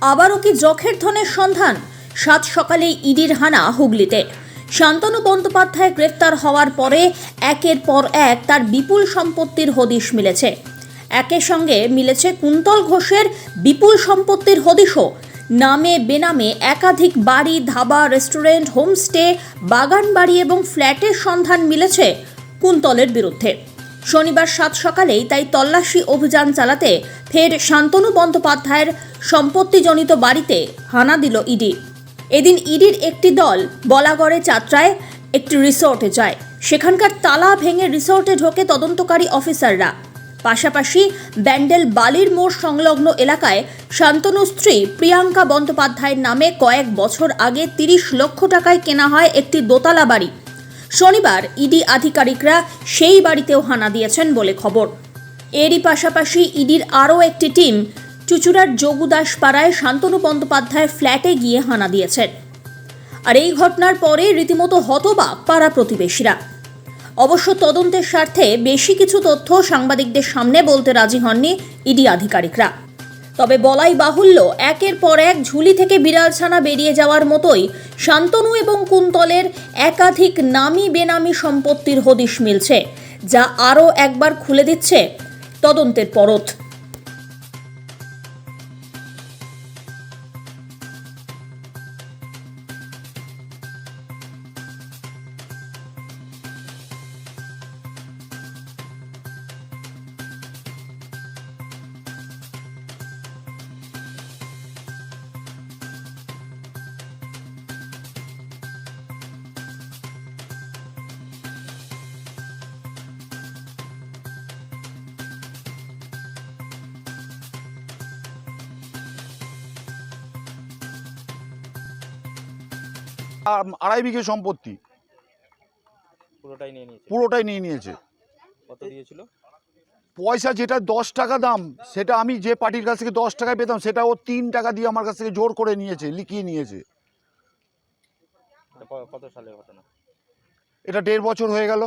আবারও কি জখের ধনের সন্ধান? সাত সকালে ইডির হানা হুগলিতে। শান্তনু বন্দ্যোপাধ্যায় গ্রেফতার হওয়ার পরে একের পর এক তার বিপুল সম্পত্তির হদিশ মিলেছে। একের সঙ্গে মিলেছে কুন্তল ঘোষের বিপুল সম্পত্তির হদিশও। নামে বেনামে একাধিক বাড়ি, ধাবা, রেস্টুরেন্ট, হোমস্টে বাগান বাড়ি এবং ফ্ল্যাটের সন্ধান মিলেছে কুন্তলের বিরুদ্ধে। শনিবার সাত সকালেই তাই তল্লাশি অভিযান চালাতে ফের শান্তনু বন্দ্যোপাধ্যায়ের সম্পত্তিজনিত বাড়িতে হানা দিল ইডি। এদিন ইডির একটি দল বলাগড়ে চাত্রায় একটি রিসোর্টে যায়। সেখানকার তালা ভেঙে রিসোর্টে ঢোকে তদন্তকারী অফিসাররা। পাশাপাশি ব্যান্ডেল বালির মোড় সংলগ্ন এলাকায় শান্তনু স্ত্রী প্রিয়াঙ্কা বন্দ্যোপাধ্যায়ের নামে কয়েক বছর আগে তিরিশ লক্ষ টাকায় কেনা হয় একটি দোতলা বাড়ি। শনিবার ইডি আধিকারিকরা সেই বাড়িতেও হানা দিয়েছেন বলে খবর। এরই পাশাপাশি ইডির আরও একটি টিম চুচুড়ার যোগুদাস পাড়ায় শান্তনু বন্দ্যোপাধ্যায়ের ফ্ল্যাটে গিয়ে হানা দিয়েছেন। আর এই ঘটনার পরে রীতিমতো হতবাক পাড়া প্রতিবেশীরা। অবশ্য তদন্তের স্বার্থে বেশি কিছু তথ্য সাংবাদিকদের সামনে বলতে রাজি হননি ইডি আধিকারিকরা। তবে বলাই বাহুল্য, একের পর এক ঝুলি থেকে বিড়াল ছানা বেরিয়ে যাওয়ার মতোই শান্তনু এবং কুন্তলের একাধিক নামি বেনামি সম্পত্তির হদিশ মিলছে, যা আরও একবার খুলে দিচ্ছে তদন্তের পরত। আড়াই বিঘে সম্পত্তি। পুরোটাই নিয়ে নিয়েছে? পুরোটাই নিয়ে নিয়েছে। কত দিয়েছিল? পয়সা যেটা দশ টাকা দাম সেটা আমি যে পার্টির কাছ থেকে দশ টাকায় পেতাম সেটা ও তিন টাকা দিয়ে আমার কাছ থেকে জোর করে নিয়েছে লিখিয়ে নিয়েছে। কত সালের ঘটনা? এটা দেড় বছর হয়ে গেল।